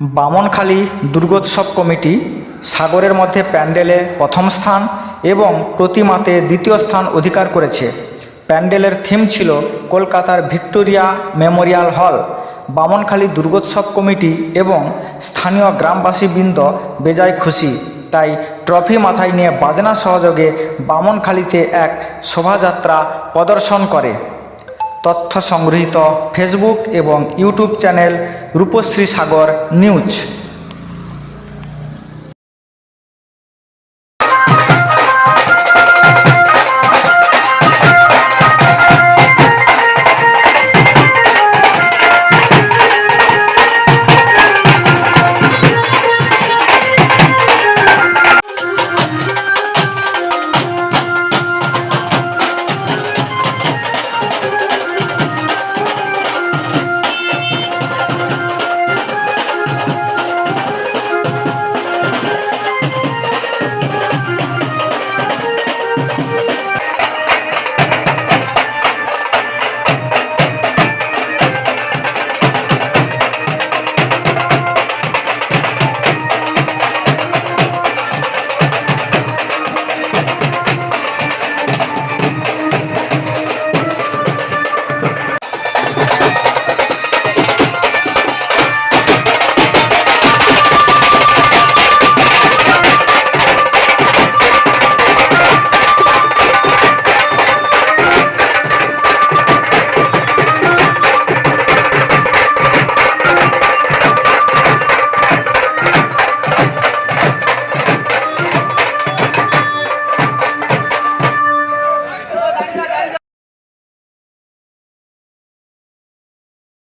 বামনখালী দুর্গোৎসব committee সাগরের মধ্যে প্যান্ডেলে প্রথম স্থান এবং প্রতিমাতে দ্বিতীয় স্থান অধিকার করেছে। প্যান্ডেলের থিম ছিল কলকাতার ভিক্টোরিয়া মেমোরিয়াল হল। বামনখালী দুর্গোৎসব কমিটি এবং স্থানীয় গ্রামবাসীবৃন্দ বেজায় খুশি। তাই ট্রফি মাথায় নিয়ে বাজনা সহযোগে বামনখালীতে এক শোভাযাত্রা প্রদর্শন করে। তথ্য সংগৃহীত ফেসবুক এবং YouTube channel Rupashree Sagar news.